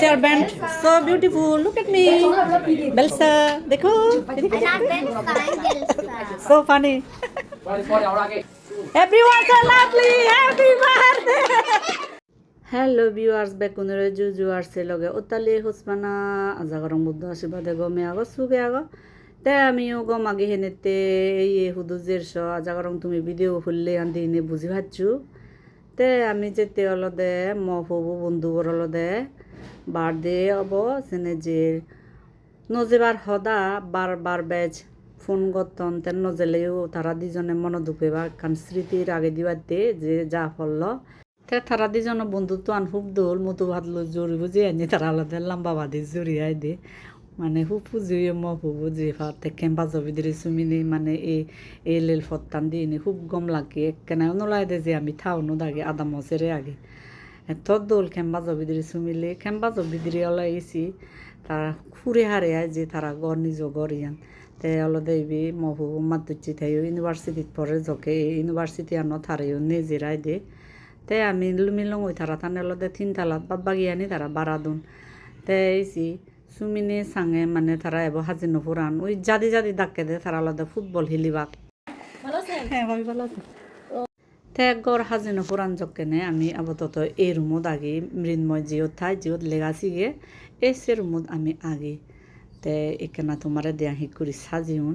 Servant. So beautiful. Look at me. Belsa. দেখো. So funny. Everyone so lovely. Happy birthday. Hello viewers বেকুনের জু জুয়ার্সে লগে ওতালি হুসমানা আজাগরং বুদ্ধ আশীর্বাদে গমে আগ সুগে আগ তে আমিও গম আগে হেনেতে এই হুদু জেরস আজাগরং তুমি ভিডিও খুললে আন্দি এনে বুঝি ভাবছু তে আমি যেতে অলদে ম হবু বন্ধুবর অলদে বার্থডে হব, সেনে যে নজেবার হদা বার বার বেজ ফোন গতন তেন নজেলেও তারা দুজনে মন দুপে বা কান স্মৃতির আগে দিবাতে যে যা ফলল তে তারা দুজন বন্ধুত্ব আন খুব দোল মতো ভাতলো জোরি বুঝি আনি তারা আলাদা লম্বা বাদি জড়িয়াই দে। মানে খুব পুজুয়ে ম ফুবু যে ফাতে কেম্পা জবি দিরে সুমিনি মানে এই এই লেল ফত্তান দিয়ে নি খুব গম লাগে। কেন নোলাই দে যে আমি থাও নো দাগে, আদা মসেরে আগে। এত দোল খেম্বা জবি দিরে সুমিলে খেম্বা জবি দিরে ওলাই এসি তারা ফুরে হারে আয় যে তারা গড় নিজ গড় ইয়ান। তে হলো দেবি মহু মাতুচি থাইও ইউনিভার্সিটিত পড়ে জকে ইউনিভার্সিটি আনো থারেও নিজেরাই দে। তে আমি লুমিলং ওই তারা তানে লদে তিন তালাত বাদ বাগিয়ানি তারা বারা দুন তে এইসি সুমিনে সাঙে মানে তারা এব হাজি নপুরান ওই জাদি জাদি ডাকে দে তারা আলাদা ফুটবল হিলিবাক হ্যাঁ ভাবি ভালো আছে তে গড় হাজিনো পুরান যকেনে আমি আপাতত এই রুমত আগে মৃন্ময় জিও থাই জিওত লেগাছি গে সে রুমত আমি আগে। তে এখানে তোমারে দেয়া হি করি সাজিউন।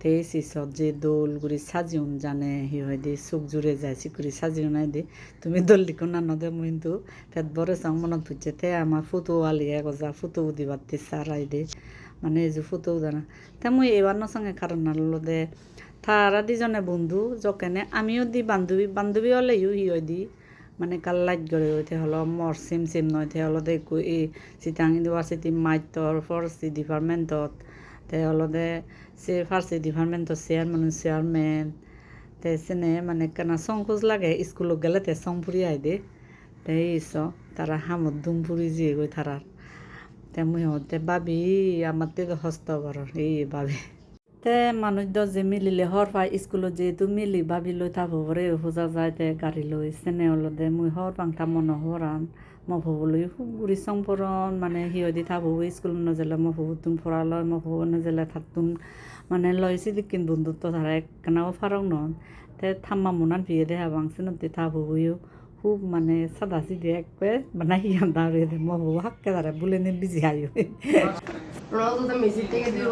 তে সিসত যে দোল গুড়ি সাজিউন জানে, হি হয় দি চুক জুড়ে যায় সিকুরি সাজিউন আই দি। তুমি দোল দিকো না নদে কিন্তু পেট বড় চাং মনত পুজছে তে আমার ফুটো আলিয়ে গজা ফুটো দিবার দি সারাই দে। মানে এই যে ফুটো জানা। তে মুই এবার নসঙ্গে কারণ নালো দে। তারা দুজনে বন্ধু, যকেনে আমিও দি বান্ধবী বান্ধবী হলে ইউ হিও দি। মানে কাল লাইট গড়ে হইতে হলো মর সেম সেম নয়তে হলো দে কো এই চিটাং ইউনিভার্সিটি মাইটর ফরেস্ট্রি ডিপার্টমেন্টত তে হলো দে সে ফার্সি ডিপার্টমেন্টত চেয়ারম্যান চেয়ারম্যান, তে সেনে মানে কেনা সংকোচ লাগে, স্কুলত গেলে তে সং ফুরি আই দে। তে ইস তারা হামত দুম ফুরি জিয়ে গই তারার তে মুই হতে ভাবি আমার তে হস্ত ঘর এই ভাবি তে মানুষ দ যে মিলিলে হর পাই স্কুলত যেহেতু মিলি ভাবি লৈ থাকব পরে সোজা যায় তে গাড়ী লৈ। চেনে অলদে মুই হর পাংটা মন হরান মই ভবলৈ খুব গুৰি চং পৰন মানে সিহঁতি থাকব স্কুল নজলে মই ভবু তুন ফৰা লয় মই ভবু নজলে থাকতুন মানে লয়ছি দিকিন বন্ধুত্ব ধারা একখানাও ফারং নন তে থাম্মা মুনান ভিয়ে দেহা বাংসিনতে থাকবইও খুব মানে সাদা সিধে একবারে মানে হিয়ান দাঁড়িয়ে দে মই ভবু হাক্কে দাঁড়ায় বলে নে বিজি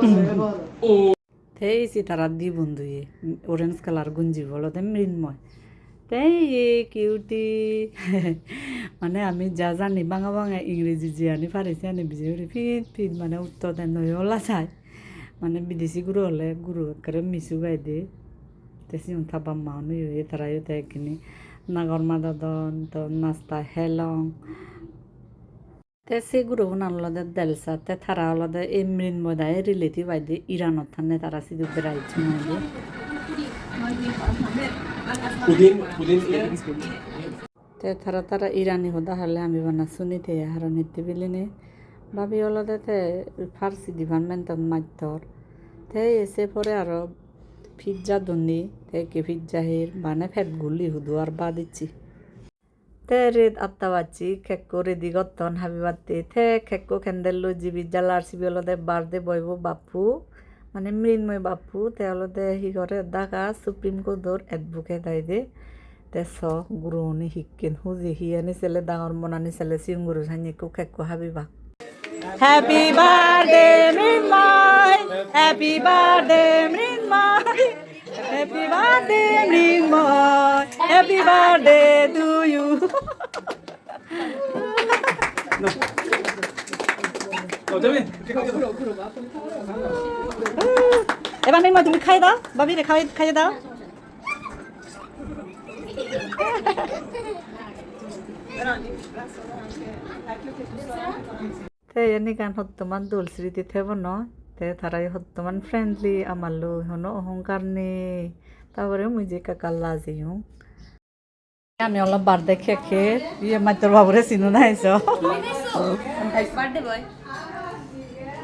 você agora. তেই দি বন্ধুয়ে অরেঞ্জ কালার গুঞ্জি বলতে মৃন্ময় তাই কিউটি মানে আমি যা জানি বাঙা বাঙা ইংরেজি যে আনি পারিছি আনি বিজি ফিট ফিট মানে উত্তর ওলা চাই মানে বিদেশি গুরু হলে গুরু একেবারে মিশু গাই দে তেসি থাবা মানু এ তারাইও তাইখিনি নাগর মাদাদন তো নাস্তা হেলং তে সে গুরু আনলদে দেলসা তে তারা আলাদা এই মৃন্ময় রিলেটিভ আইদে ইরানত থানে তারা সিধু বেড়াইছে তে তারা তারা ইরানি হদা হলে আমি বানা শুনিতে আর নিতে বিলিনে। ভাবি অলদে তে ফার্সি ডিপার্টমেন্টত মাত্তর তে এসে পরে আরও পিজ্জা দন্দি তে কে পিজ্জা হির বানে ফেট গুলি হুদু আর বা দিচ্ছি। তে রেদ আত্তা বাচ্চি, খেক্কো রেদি গত্তন হাবি বাত্তি। থে খেক্কো খেন্দেল জিবি জালার সিবি অলদে বার্দে বইব বাপু। মানে মৃন্ময় বাপু তে অলদে হি করে দাকা সুপ্রিম কোর্টর এডভোকেট আই দে তে চ গুৰুনি শিকিন সুজি সি আনি চেলে ডাঙৰ মনানি চেলে চিম গুৰু চানি কো খেক্কো হাবি বা happy birthday Mrinmoy! Happy birthday Mrinmoy! Happy birthday Mrinmoy! Happy birthday to you এবার মৃন্ময় তুমি খাই দাও। বাবিরে খাই খাইয়ে দাও। তে এনে গান হত্তমান দোল স্মৃতি থেব ন। তে তারাই হত্তমান ফ্রেন্ডলি আমার লো হনো অহংকার নেই। তারপরে মুই যে কাকাল্লা যেও আমি অলপ বার দেখে খে ইয়ে মাত্র বাবুরে চিনু না আইস Birthday boy.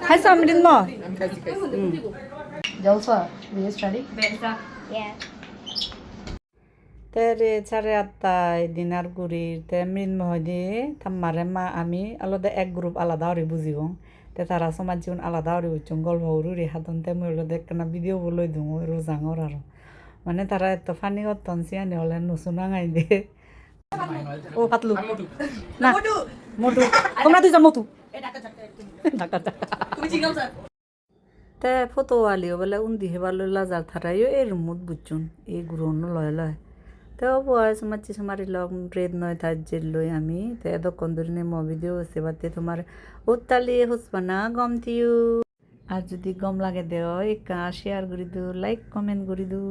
খাইছ আমৃত মই Jalsa, will you study? Yeah. তে রে চারে আটটায় দিনার গুড়ির তে মৃন্ময় দিয়ে তাম্মারে মা আমি আলাদা এক গ্রুপ আলাদা হরে বুঝিব তে তারা সমাজ জীবন আলাদা হরে বুঝছুন গল্প হরুরি হাতন তে মই ওলো দেখনা ভিডিও বলে দিওঁ রোজাঙর আর মানে তারা এত ফানি করতন সিয়ানি হলে নুসুনা গাই দিয়ে ও পাতলু না মোটু তোমরা দুজন মতু তে ফটো আলিও বলে উন্দি হেবালো লাজার থারাইও এই রুমত বুঝছুন এই গুরুন লয় লয়। তে বয়স মাছি সমারি লগ রেদ নয় জেল লই আমি। তে দোকান ধরে নে ম ভিডিও আছে বাতে তোমার উত্তালি হুসপানা গম দিও। আর যদি গম লাগে দেও একা শেয়ার করে দিও লাইক কমেন্ট করে দিও